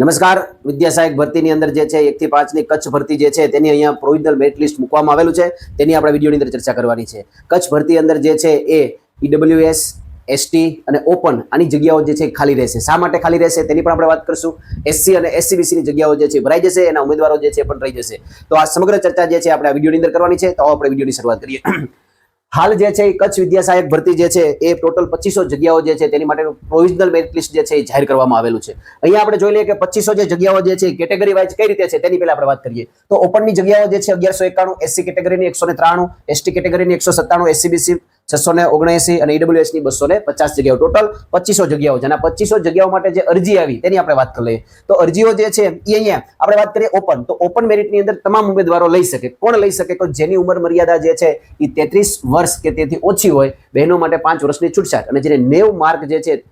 નમસ્કાર. વિદ્યા સહાયક ભરતીની અંદર જે છે, એકથી પાંચની કચ્છ ભરતી જે છે, તેની અહીંયા પ્રોવિઝનલ મેરિટ લિસ્ટ મૂકવામાં આવેલું છે. તેની આપણે વિડીયોની અંદર ચર્ચા કરવાની છે. કચ્છ ભરતી અંદર જે છે એ ઈડબ્લ્યુએસ એસટી અને ઓપન આની જગ્યાઓ જે છે ખાલી રહેશે. શા માટે ખાલી રહેશે? તેની પણ આપણે વાત કરશું. એસસી અને એસસીબીસીની જગ્યાઓ જે છે ભરાઈ જશે, એના ઉમેદવારો જે છે પણ રહી જશે. તો આ સમગ્ર ચર્ચા જે છે આપણે આ વિડીયોની અંદર કરવાની છે. તો આપણે વિડીયોની શરૂઆત કરીએ. હાલ જે છે કચ્છ વિદ્યા સહાયક ભરતી જે છે એ ટોટલ પચીસો જગ્યાઓ જે છે તેની માટેનું પ્રોવિઝનલ મેરિટ લિસ્ટ જે છે એ જાહેર કરવામાં આવેલું છે. અહીંયા આપણે જોઈ લઈએ કે પચીસો જે જગ્યાઓ જે છે કેટેગરી વાઇઝ કઈ રીતે છે તેની પહેલા આપણે વાત કરીએ. તો ઓપનની જગ્યાઓ જે છે અગિયારસો એકાણું એસસી કેટેગરીની એકસો ને ત્રાણું એસટી કેટેગરીની એકસો સત્તાણું એસસીબીસી છસો ને ઓગણએસી અને ઈડબ્લ્યુએસની બસો ને પચાસ જગ્યાઓ ટોટલ પચીસો જગ્યાઓ. છે અને પચીસો જગ્યાઓ માટે જે અરજી આવી, તેની આપણે વાત કરી લઈએ. તો અરજીઓ જે છે એ અહીંયા આપણે વાત કરીએ ઓપન તો ઓપન મેરિટની અંદર તમામ ઉમેદવારો લઈ શકે. કોણ લઈ શકે? તો જેની ઉંમર મર્યાદા જે છે એ તેત્રીસ વર્ષ કે તેથી ઓછી હોય, બહેનો માટે પાંચ વર્ષની છૂટછાટ. અને જેને નેવ માર્ક જે છે,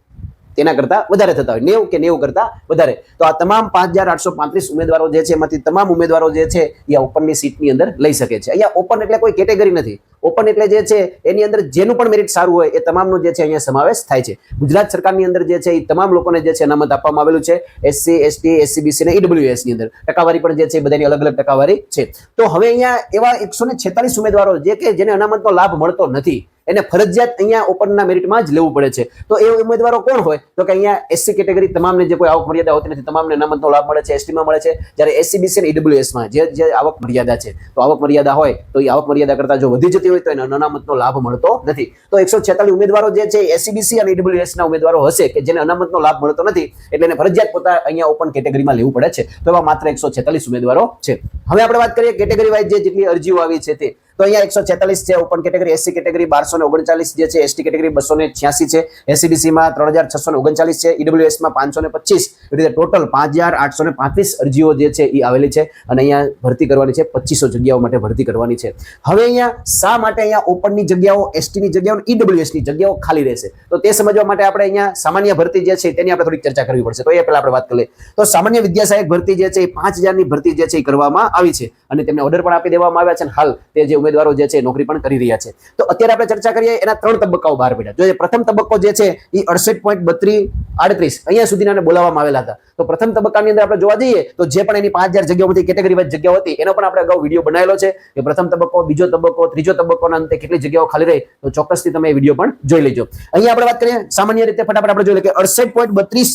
તેના કરતા વધારે થતા હોય. નેવું કે નેવું કરતા વધારે. તો આ તમામ પાંચ હજાર આઠસો પાંત્રીસ ઉમેદવારો જે છે, એમાંથી તમામ ઉમેદવારો જે છે એ ઓપનની સીટની અંદર લઈ શકે છે. અહીંયા ઓપન એટલે કોઈ કેટેગરી નથી. ઓપન એટલે જે છે, એની અંદર જેનું પણ મેરિટ સારું હોય એ તમામનો જે છે અહીંયા સમાવેશ થાય છે. ગુજરાત સરકારની અંદર જે છે એ તમામ લોકોને જે છે અનામત આપવામાં આવેલું છે એસસી એસટી એસસીબીસી અને ઈડબ્લ્યુએસની અંદર. ટકાવારી પણ જે છે બધાની અલગ અલગ ટકાવારી છે. તો હવે અહીંયા એવા એકસો ને છેતાલીસ ઉમેદવારો જે કે જેને અનામતનો લાભ મળતો નથી એને ફરજિયાત અહીંયા ઓપનના મેરિટમાં જ લેવું પડે છે. તો એ ઉમેદવારો કોણ હોય? તો કે અહીંયા એસસી કેટેગરી તમામને જે કોઈ આવક મર્યાદા હોતી નથી, તમામને અનામતનો લાભ મળે છે એસટીમાં મળે છે. જ્યારે એસસીબીસી અને ઈડબ્લ્યુએસમાં જે જે આવક મર્યાદા છે. તો આવક મર્યાદા હોય, તો એ આવક મર્યાદા કરતાં જો વધી જતી હોય, તો એને અનામતનો લાભ મળતો નથી. તો એકસો છેતાલીસ ઉમેદવારો જે છે એસસીબીસી અને ઈડબ્લ્યુએસના ઉમેદવારો હશે કે જેને અનામતનો લાભ મળતો નથી, એટલે એને ફરજિયાત પોતા અહીંયા ઓપન કેટેગરીમાં લેવું પડે છે. તો એવા માત્ર એકસો છેતાલીસ ઉમેદવારો છે. હવે આપણે વાત કરીએ કેટેગરી વાઇઝ જે જેટલી અરજીઓ આવી છે તે. તો અહીંયા એકસો છેતાલીસ છે ઓપન કેટેગરી એસસી કેટેગરી બારસો ઓગણચાલીસ જે છે એસટી કેટેગરી બસો ને છ્યાસી છે એસસીબીસી માં ત્રણ હજાર છસો ને ઓગણચાલીસ છે ઈડબ્લ્યુએસમાં પાંચસો ને પચીસ. રીતે ટોટલ પાંચ હજાર આઠસો ને પાંત્રીસ અરજીઓ જે છે એ આવેલી છે અને અહીંયા ભરતી કરવાની છે, પચીસો જગ્યાઓ માટે ભરતી કરવાની છે. હવે અહીંયા શા માટે અહીંયા ઓપનની જગ્યાઓ એસટીની જગ્યાઓ ઈડબ્લ્યુએસની જગ્યાઓ ખાલી રહેશે? તો તે સમજવા માટે આપણે અહીંયા સામાન્ય ભરતી જે છે, તેની આપણે થોડીક ચર્ચા કરવી પડશે. તો એ પહેલા આપણે વાત કરીએ તો સામાન્ય વિદ્યા સહાયક ભરતી જે છે, એ પાંચ હજારની ભરતી જે છે, એ કરવામાં આવી છે અને તેમને ઓર્ડર પણ આપી દેવામાં આવ્યા છે અને હાલ તે જે ઉમેદવારો જે છે નોકરી પણ કરી રહ્યા છે. તો અત્યારે આપણે ચર્ચા કરીએ એના ત્રણ તબક્કાઓ બહાર પડ્યા. જો પ્રથમ તબક્કો જે છે એ અડસઠ પોઈન્ટ બત્રીસ આડત્રીસ અહીંયા સુધીના બોલાવવામાં આવેલા હતા. તો પ્રથમ તબક્કાની અંદર આપણે જોવા જઈએ તો જે પણ એની પાંચ હજાર જગ્યાઓમાંથી કેટેગરી વાઇઝ જગ્યાઓ હતી, એનો પણ આપણે અગાઉ વીડિયો બનાવેલો છે કે પ્રથમ તબક્કો, બીજો તબક્કો, ત્રીજો તબક્કોના અંતે કેટલી જગ્યાઓ ખાલી રહી, તો ચોક્કસથી તમે એ વીડિયો પણ જોઈ લેજો. અહીંયા આપણે વાત કરીએ સામાન્ય રીતે ફટાફટ આપણે જોઈ લઈએ કે અડસઠ પોઈન્ટ બત્રીસ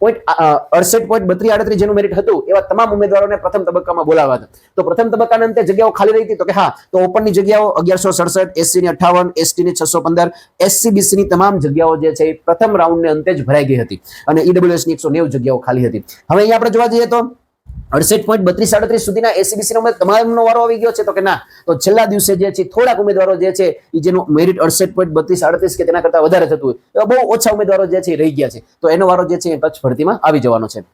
પોઈન્ટ અડસઠ પોઈન્ટ બત્રીસ આડત્રીસ જેનું મેરિટ હતું, એવા તમામ ઉમેદવારોને પ્રથમ તબક્કામાં બોલાવ્યા હતા. તો પ્રથમ તબક્કાના અંતે જગ્યાઓ ખાલી રહી હતી તો કે હા, તો ઓપનની જગ્યાઓ અગિયારસો સડસઠ એસસી ની અઠાવન એસટી ની છસો પંદર એસસીબીસી ની તમામ જગ્યાઓ જે છે એ પ્રથમ રાઉન્ડને અંતે જ ભરાઈ ગઈ હતી. અને ઈડબ્લ્યુએસની એકસો નેવું જગ્યાઓ ખાલી હતી. હવે અહીંયા આપણે જોવા જઈએ તો અડસઠ પોઈન્ટ બત્રીસ સાડત્રીસ સુધીના એસીબીસી નો તમામનો વારો આવી ગયો છે. તો કે ના, તો છેલ્લા દિવસે જે છે, થોડાક ઉમેદવારો જે છે, એ જેનું મેરિટ અડસઠ પોઈન્ટ બત્રીસ આડત્રીસ કે તેના કરતા વધારે થતું હોય, એવા બહુ ઓછા ઉમેદવારો જે છે રહી ગયા છે. તો એનો વારો જે છે, એ કચ્છ ભરતીમાં આવી જવાનો છે.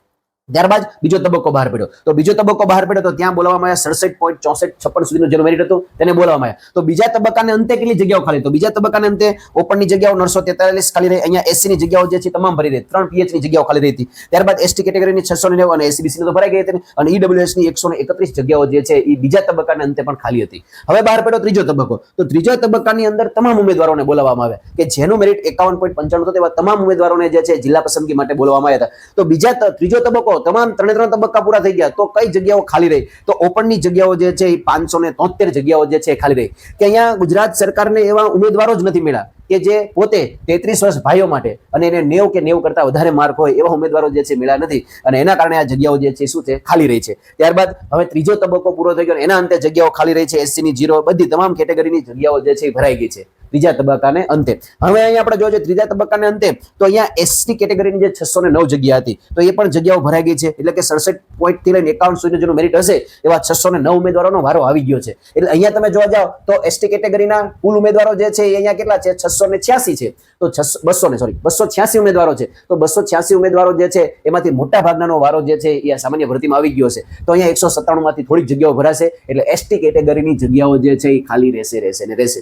ત્યારબાદ બીજો તબક્કો બહાર પડ્યો. તો બીજો તબક્કો બહાર પડ્યો તો ત્યાં બોલાવવામાં આવ્યા સડસઠ પોઈન્ટ ચોસઠ છપ્પન સુધીનો જેનો મેરિટ હતો તેને બોલાવવામાં આવ્યા. તો બીજા તબક્કાને અંતે કેટલી જગ્યાઓ ખાલી? તો બીજા તબક્કાને અંતે ઓપનની જગ્યાઓ નવસો તેતાલીસ ખાલી રહી. અહીંયા એસસી ની જગ્યાઓ જે છે તમામ ભરી રહી. ત્રણ પીએચની જગ્યાઓ ખાલી રહી હતી. ત્યારબાદ એસટી કેટેગરીની છસો ને અને એસીબીસી તો ભરાઈ ગઈ હતી. અને ઈડબ્લ્યુએસની એકસો એકત્રીસ જગ્યાઓ જે છે એ બીજા તબક્કાને અંતે પણ ખાલી હતી. હવે બહાર પડ્યો ત્રીજો તબક્કો. તો ત્રીજા તબક્કાની અંદર તમામ ઉમેદવારોને બોલાવવામાં આવ્યા કે જેનું મેરિટ એકાવન પોઈન્ટ પંચાણું હતો તેવા તમામ ઉમેદવારોને જે છે જિલ્લા પસંદગી માટે બોલાવવામાં આવ્યા હતા. તો બીજા ત્રીજો તબક્કો તમામ ત્રણે ત્રણ તબક્કા પૂરા થઈ ગયા. તો કઈ જગ્યાઓ ખાલી રહી? તો ઓપનની જગ્યાઓ જે છે, એ પાંચસો ને તોતેર જગ્યાઓ જે છે ખાલી રહી. કે અહીંયા ગુજરાત સરકારને એવા ઉમેદવારો જ નથી મળ્યા કે જે પોતે તેત્રીસ વર્ષ ભાઈઓ માટે અને એને નેવ કે નેવ કરતા વધારે માર્ક હોય એવા ઉમેદવારો જે છે મળ્યા નથી. અને એના કારણે આ જગ્યાઓ જે છે શું છે, ખાલી રહી છે. ત્યારબાદ હવે ત્રીજો તબક્કો પૂરો થઈ ગયો એના અંતે જગ્યાઓ ખાલી રહી છે. એસસી ની જીરો, બધી તમામ કેટેગરીની જગ્યાઓ જે છે ભરાઈ ગઈ છે. ત્રીજા તબક્કાને અંતે. હવે અહીંયા આપણે જોઈએ ત્રીજા તબક્કાને અંતે, તો અહીંયા એસટી કેટેગરીની જે છસો ને નવ જગ્યા હતી, તો એ પણ જગ્યાઓ ભરાઈ ગઈ છે. એટલે કે સડસઠ પોઈન્ટથી લઈને એકાવન સુધી જેનું મેરિટ હશે, એવા છસો નવ ઉમેદવારોનો વારો આવી ગયો છે. એટલે અહીંયા તમે જોવા જાઓ, તો એસટી કેટેગરીના કુલ ઉમેદવારો જે છે, એ અહીંયા કેટલા છે? છસો ને છ્યાસી છે. તો છસો, બસો ને સોરી બસો છ્યાસી ઉમેદવારો છે. તો બસો છ્યાસી ઉમેદવારો જે છે, એમાંથી મોટા ભાગનાનો વારો જે છે, એ સામાન્ય ભરતીમાં આવી ગયો છે. તો અહીંયા એકસો સત્તાણું માંથી થોડીક જગ્યાઓ ભરાશે. એટલે એસટી કેટેગરીની જગ્યાઓ જે છે, એ ખાલી રહેશે રહેશે ને રહેશે.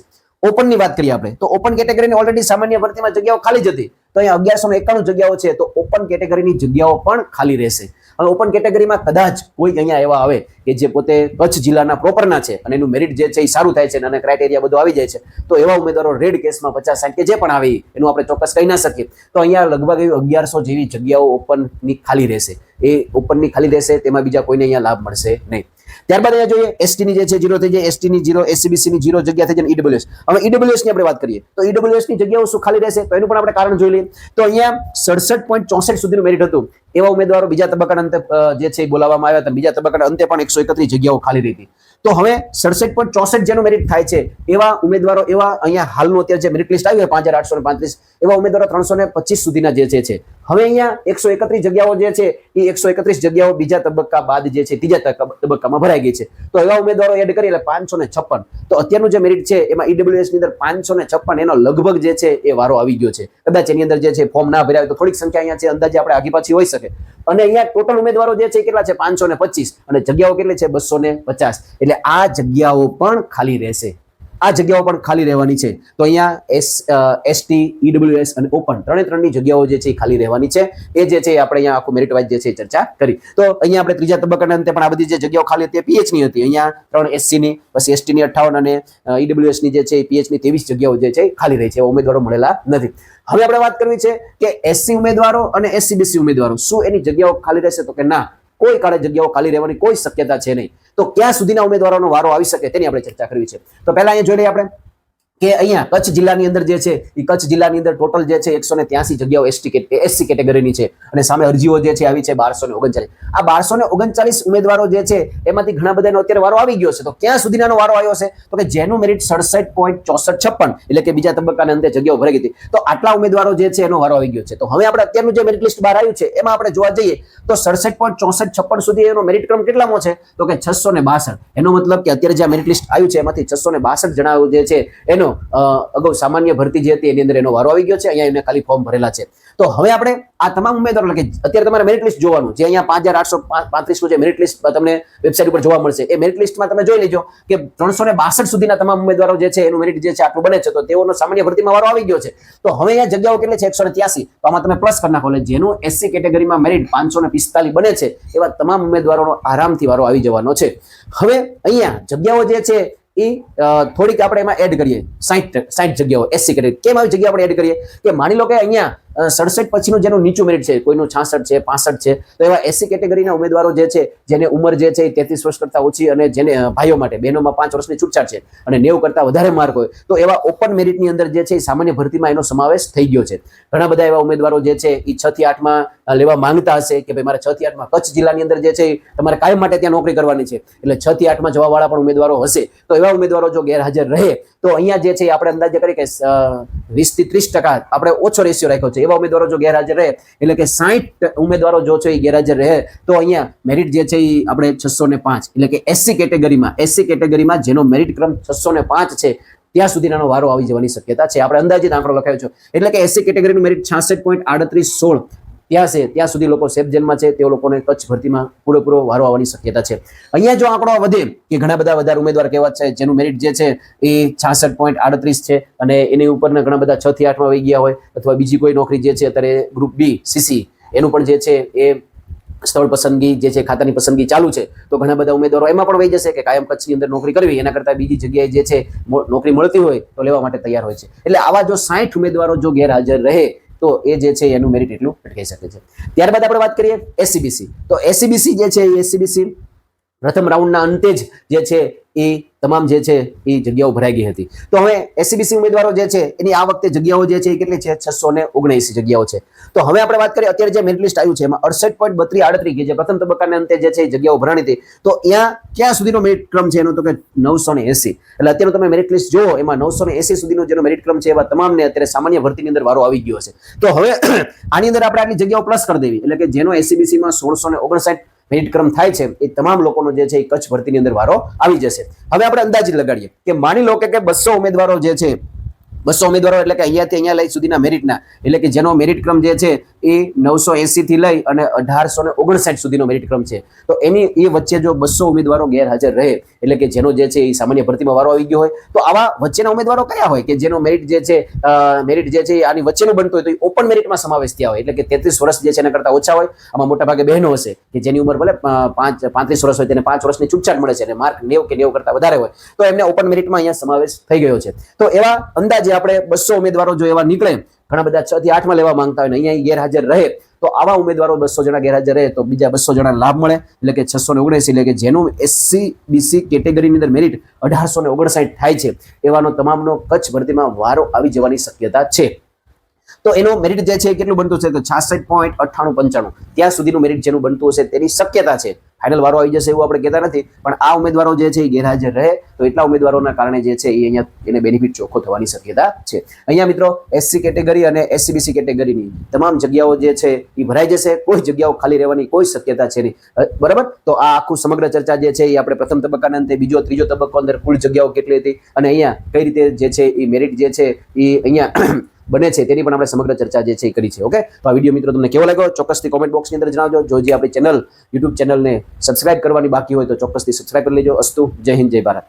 ઓપનની વાત કરીએ આપણે, તો ઓપન કેટેગરીની ઓલરેડી સામાન્ય ભરતીમાં જગ્યાઓ ખાલી જ હતી. તો અહીંયા અગિયારસો એકાણું જગ્યાઓ છે, તો ઓપન કેટેગરીની જગ્યાઓ પણ ખાલી રહેશે. હવે ઓપન કેટેગરીમાં કદાચ કોઈ અહીંયા એવા આવે કે જે પોતે કચ્છ જિલ્લાના પ્રોપરના છે અને એનું મેરિટ જે છે એ સારું થાય છે અને ક્રાઇટેરિયા બધું આવી જાય છે, તો એવા ઉમેદવારો રેડ કેસમાં પચાસ સાઠ કે જે પણ આવે એનું આપણે ચોક્કસ કહી ના શકીએ. તો અહીંયા લગભગ એવી અગિયારસો જેવી જગ્યાઓ ઓપનની ખાલી રહેશે. એ ઓપનની ખાલી રહેશે, તેમાં બીજા કોઈને અહીંયા લાભ મળશે નહીં. ત્યારબાદ અહીંયા જોઈએ એસટી ની જે છે જીરો થઈ જાય એસટી ની જીરો એસસીબીસી ની જીરો જગ્યા થઈ જાય ઈડબ્લ્યુએસ હવે ઈડબ્લ્યુએસની આપણે વાત કરીએ, તો ઈડબ્લ્યુએસની જગ્યાઓ શું ખાલી રહેશે? તો એનું પણ આપણે કારણ જોઈ લઈએ. તો અહીંયા સડસઠ પોઈન્ટ ચોસઠ સુધીનું મેરિટ હતું. એવા ઉમેદવારો બીજા તબક્કાના અંતે જે છે બોલાવવામાં આવ્યા હતા. બીજા તબક્કાના અંતે પણ એકસો એકત્રીસ જગ્યાઓ ખાલી રહી હતી. તો હવે સડસઠ પોઈન્ટ ચોસઠ જેનું મેરિટ થાય છે, એવા ઉમેદવારો, એવા અહીંયા હાલનું અત્યારે જે મેરિટ લિસ્ટ આવ્યું પાંચ હજાર આઠસો પાંત્રીસ, એવા ઉમેદવારો ત્રણસો ને પચીસ સુધીના જે છે. હવે અહીંયા એકસો એકત્રીસ જગ્યાઓ જે છે, એ એકસો એકત્રીસ જગ્યાઓ બીજા તબક્કા બાદ જે છે, ત્રીજા તબક્કામાં ભરાઈ ગઈ છે. તો એવા ઉમેદવારો એડ કરી એટલે પાંચસો ને છપ્પન. તો અત્યારનું જે મેરિટ છે, એમાં ઈડબ્લ્યુએસની અંદર પાંચસો ને છપ્પન એનો લગભગ જે છે, એ વારો આવી ગયો છે. કદાચ એની અંદર જે છે ફોર્મ ના ભરાય તો થોડીક સંખ્યા અહીંયા છે, અંદાજે આપણે આગી પાછી હોઈ શકે. અને અહીંયા ટોટલ ઉમેદવારો જે છે કેટલા છે? પાંચસો ને પચીસ. અને જગ્યાઓ કેટલી છે? બસો ને પચાસ. એટલે આ જગ્યાઓ પણ ખાલી રહેશે. આ જગ્યાઓ પણ ખાલી રહેવાની છે. તો અહીંયા એસ એસટી ઈડબ્લ્યુએસ અને ઓપન ત્રણે ત્રણની જગ્યાઓ જે છે એ ખાલી રહેવાની છે. એ જે છે આપણે અહીંયા આખું મેરિટ વાઇઝ જે છે ચર્ચા કરી. તો અહીંયા આપણે ત્રીજા તબક્કાના અંતે પણ આ બધી જે જગ્યાઓ ખાલી હતી પીએચની હતી. અહીંયા ત્રણ એસસીની પછી એસટીની અઠાવન અને ઈડબ્લ્યુએસની જે છે એ પીએચની ત્રેવીસ જગ્યાઓ જે છે એ ખાલી રહી છે. ઉમેદવારો મળેલા નથી. હવે આપણે વાત કરવી છે કે એસસી ઉમેદવારો અને એસસીબીસી ઉમેદવારો. શું એની જગ્યાઓ ખાલી રહેશે તો કે ના? કોઈ કાળે જગ્યાઓ ખાલી રહેવાની કોઈ શક્યતા છે નહીં. તો ક્યાં સુધીના ઉમેદવારોનો વારો આવી શકે તેની આપણે ચર્ચા કરવી છે. તો પહેલા અહીંયા જોઈ લઈએ આપણે. કે અહીંયા કચ્છ જિલ્લાની અંદર જે છે એ કચ્છ જિલ્લાની અંદર ટોટલ જે છે એકસો ને ત્યાસી જગ્યાઓ એસટી એસસી કેટેગરીની છે. અને સામે અરજીઓ જે છે આવી છે બારસો ને ઓગણચાલીસ. આ બારસો ને ઓગણચાલીસ ઉમેદવારો જે છે, એમાંથી ઘણા બધાનો અત્યારે વારો આવી ગયો છે. તો ક્યાં સુધીનો વારો આવ્યો છે? તો કે જેનું મેરિટ સડસઠ પોઈન્ટ ચોસઠ છપ્પન, એટલે કે બીજા તબક્કાના અંતે જગ્યાઓ ભરાઈ ગઈ હતી. તો આટલા ઉમેદવારો જે છે, એનો વારો આવી ગયો છે. તો હવે આપણે અત્યારનું જે મેરિટ લિસ્ટ બહાર આવ્યું છે, એમાં આપણે જોવા જઈએ, તો સડસઠ પોઈન્ટ ચોસઠ છપ્પન સુધી એનો મેરિટ ક્રમ કેટલામો છે? તો કે છસો ને બાસઠ. એનો મતલબ કે અત્યારે જે મેરિટ લિસ્ટ આવ્યું છે, એમાંથી છસો ને બાસઠ જણાવ્યું જે છે, એનો અગાઉ સામાન્ય ભરતી જે હતી, એની અંદર એનો વારો આવી ગયો છે. અહીંયા એને ખાલી ફોર્મ ભરેલા છે. તો હવે આપણે આ તમામ ઉમેદવારો કે અત્યારે તમારે મેરિટ લિસ્ટ જોવાનું જે અહીંયા પાંચ હજાર આઠસો પાંત્રીસનું જે મેરિટ લિસ્ટ તમને વેબસાઇટ ઉપર જોવા મળશે. એ મેરિટ લિસ્ટમાં તમે જોઈ લેજો કે ત્રણસો ને બાસઠ સુધીના તમામ ઉમેદવારો જે છે, એનું મેરિટ જે છે, આટલું બને છે. તો તેઓનો સામાન્ય ભરતીમાં વારો આવી ગયો છે. તો હવે અહીંયા જગ્યાઓ કેટલી છે? એકસો ને ત્યાસી. તો આમાં તમે પ્લસ કરી નાખો. એટલે જેનું એસસી કેટેગરીમાં મેરિટ પાંચસો ને પિસ્તાલીસ બને છે, એવા તમામ ઉમેદવારોનો આરામથી વારો આવી જવાનો છે. હવે અહીંયા જગ્યાઓ જે છે એ થોડીક આપણે એમાં એડ કરીએ. સાઠ સાહીઠ જગ્યાઓ એસસી કરીએ. કેમ આવી જગ્યા આપણે એડ કરીએ? કે માની લો કે અહીંયા સડસઠ પછીનું જેનું નીચું મેરિટ છે, કોઈનું છાસઠ છે, પાસઠ છે, તો એવા એસી કેટેગરીના ઉમેદવારો જે છે, જેને ઉંમર જે છે એ તેત્રીસ વર્ષ કરતા ઓછી અને જેને ભાઈઓ માટે બહેનોમાં પાંચ વર્ષની છૂટછાટ છે અને નેવું કરતા વધારે માર્ક હોય, તો એવા ઓપન મેરિટની અંદર જે છે એ સામાન્ય ભરતીમાં એનો સમાવેશ થઈ ગયો છે. ઘણા બધા એવા ઉમેદવારો જે છે એ છ થી આઠમાં લેવા માંગતા હશે કે ભાઈ મારે છ થી આઠમાં કચ્છ જિલ્લાની અંદર જે છે તમારે કાયમ માટે ત્યાં નોકરી કરવાની છે, એટલે છ થી આઠમાં જવાવાળા પણ ઉમેદવારો હશે. તો એવા ઉમેદવારો જો ગેરહાજર રહે, તો અહીંયા જે છે આપણે અંદાજે કરીએ કે વીસથી ત્રીસ ટકા આપણે ઓછો રેશિયો રાખ્યો છે. એવા ઉમેદવારો જો ગેરહાજર રહે, એટલે કે સાહીઠ ઉમેદવારો જો છે એ ગેરહાજર રહે, તો અહીંયા મેરિટ જે છે એ આપણે છસો ને પાંચ, એટલે કે એસસી કેટેગરીમાં એસસી કેટેગરીમાં જેનો મેરિટ ક્રમ છસો ને પાંચ છે, ત્યાં સુધીનો વારો આવી જવાની શક્યતા છે. આપણે અંદાજિત આંકડો લખાયો છે. એટલે કે એસસી કેટેગરીનું મેરિટ છાસઠ પોઈન્ટ આડત્રીસ સોળ ત્યાં છે, ત્યાં સુધી લોકો સેફ જેલમાં છે, તેઓ લોકોને કચ્છ ભરતીમાં પૂરેપૂરો વારો આવવાની શક્યતા છે. અહીંયા જો આંકડો વધે, કે ઘણા બધા વધારે ઉમેદવાર કેવા છે, જેનું મેરિટ જે છે, એ છાસઠ પોઈન્ટ આડત્રીસ છે, અને એની ઉપરના ઘણા બધા છ થી આઠમાં વહી ગયા હોય, અથવા બીજી કોઈ નોકરી જે છે, અત્યારે ગ્રુપ બી સીસી એનું પણ જે છે, એ સ્થળ પસંદગી જે છે, ખાતાની પસંદગી ચાલુ છે, તો ઘણા બધા ઉમેદવારો એમાં પણ વહી જશે કે કાયમ કચ્છની અંદર નોકરી કરવી, એના કરતાં બીજી જગ્યાએ જે છે નોકરી મળતી હોય, તો લેવા માટે તૈયાર હોય છે. એટલે આવા જો સાઠ ઉમેદવારો જો ગેરહાજર રહે તો એ જે છે એનું મેરિટ એટલું અટકાઈ શકે છે. ત્યારબાદ આપણે વાત કરીએ એસસીબીસી તો એસસીબીસી જે છે એ એસસીબીસી પ્રથમ રાઉન્ડના અંતે જ જે છે એ તમામ જે છે એ જગ્યાઓ ભરાઈ ગઈ હતી. તો હવે એસસીબીસી ઉમેદવારો જે છે, એની આ વખતે જગ્યાઓ જે છે એ કેટલી છે? છસો ને ઓગણસી જગ્યાઓ છે. તો હવે આપણે વાત કરીએ, અત્યારે જે મેરિટ લિસ્ટ આવ્યું છે, એમાં અડસઠ પોઈન્ટ બત્રીસ આડત્રીસ જે પ્રથમ તબક્કાના અંતે જે છે એ જગ્યાઓ ભરાણી હતી. તો ત્યાં ક્યાં સુધીનો મેરિટ ક્રમ છે? એનો તો કે નવસો ને એસી. એટલે અત્યારે તમે મેરિટ લિસ્ટ જુઓ, એમાં નવસો ને એસી સુધીનો જેનો મેરિટ ક્રમ છે, એવા તમામને અત્યારે સામાન્ય ભરતીની અંદર વારો આવી ગયો છે. તો હવે આની અંદર આપણે આટલી જગ્યાઓ પ્લસ કરી દેવી. એટલે કે જેનો એસસીબીસીમાં સોળસો ને ઓગણસાઠ મેરિટ ક્રમ થાય છે, એ તમામ લોકોનો જે છે એ કચ્છ ભરતીની અંદર વારો આવી જશે. હવે આપણે અંદાજ લગાડીએ કે માની લો કે બસો ઉમેદવારો જે છે બસો ઉમેદવારો એટલે કે અહીંયાથી અહીંયા લઈ સુધીના મેરિટના. એટલે કે જેનો મેરિટ ક્રમ જે છે એ નવસો એસી થી લઈ અને અઢારસો ને ઓગણસાઠ સુધીનો મેરિટ ક્રમ છે. તો એની, એ વચ્ચે જો બસો ઉમેદવારો ગેરહાજર રહે, એટલે કે જેનો જે છે એ સામાન્ય ભરતીમાં વારો આવી ગયો હોય, તો આવા વચ્ચેના ઉમેદવારો કયા હોય? કે જેનો મેરિટ જે છે મેરિટ જે છે આની વચ્ચેનું બનતું હોય તો એ ઓપન મેરિટમાં સમાવેશ થયા હોય. એટલે કે તેત્રીસ વર્ષ જે છે એના કરતા ઓછા હોય, આમાં મોટા ભાગે બહેનો હશે, કે જેની ઉંમર ભલે પાંચ, પાંત્રીસ વર્ષ હોય તેને પાંચ વર્ષની છૂટછાટ મળે છે અને માર્ક નેવ કે નેવ કરતા વધારે હોય, તો એમને ઓપન મેરિટમાં અહીંયા સમાવેશ થઈ ગયો છે. તો એવા અંદાજે આપણે બસો ઉમેદવારો જો એવા નીકળે, ઘણા બધા છ થી આઠમાં લેવા માંગતા હોય ને અહીંયા ગેરહાજર રહે, તો આવા ઉમેદવારો બસો જણા ગેરહાજર રહે, તો બીજા બસો જણા લાભ મળે, એટલે કે છસો ને ઓગણસી એટલે કે જેનું એસસી, બીસી કેટેગરીની અંદર મેરિટ અઢારસો ને ઓગણસાઠ થાય છે, એવાનો તમામનો કચ્છ ભરતીમાં વારો આવી જવાની શક્યતા છે. તો એનો મેરિટ જે છે કેટલું બનતું છે? તો છાસઠ પોઈન્ટ અઠ્ઠાણું પંચાણું. ત્યાં સુધીનું મેરિટ જેનું બનતું હશે તેની શક્યતા છે. ફાઇનલ વારો આવી જશે એવું આપણે કહેતા નથી, પણ આ ઉમેદવારો જે છે એ ગેરહાજર રહે. તો એટલા ઉમેદવારોના કારણે જે છે એ અહીંયા એને બેનિફિટ ચોખ્ખો થવાની શક્યતા છે. અહીંયા મિત્રો એસસી કેટેગરી અને એસસીબીસી કેટેગરીની તમામ જગ્યાઓ જે છે એ ભરાઈ જશે. કોઈ જગ્યાઓ ખાલી રહેવાની કોઈ શક્યતા છે નહીં. બરાબર? તો આ આખું સમગ્ર ચર્ચા જે છે એ આપણે પ્રથમ તબક્કાના અંતે બીજો, ત્રીજો તબક્કો અંદર કુલ જગ્યાઓ કેટલી હતી અને અહીંયા કઈ રીતે જે છે એ મેરિટ જે છે એ અહીંયા બને છે તેની પણ આપણે સમગ્ર ચર્ચા જે છે એ કરી છે, ઓકે? તો આ વીડિયો મિત્રો તમને કેવો લાગ્યો? ચોક્કસથી કોમેન્ટ બોક્સની અંદર જણાવજો. જો જે આપણી ચેનલ યુટ્યુબ ચેનલને સબસ્ક્રાઇબ કરવાની બાકી હોય તો ચોક્કસથી સબસ્ક્રાઇબ કરી લેજો. અસ્તુ, જય હિન્દ, જય ભારત.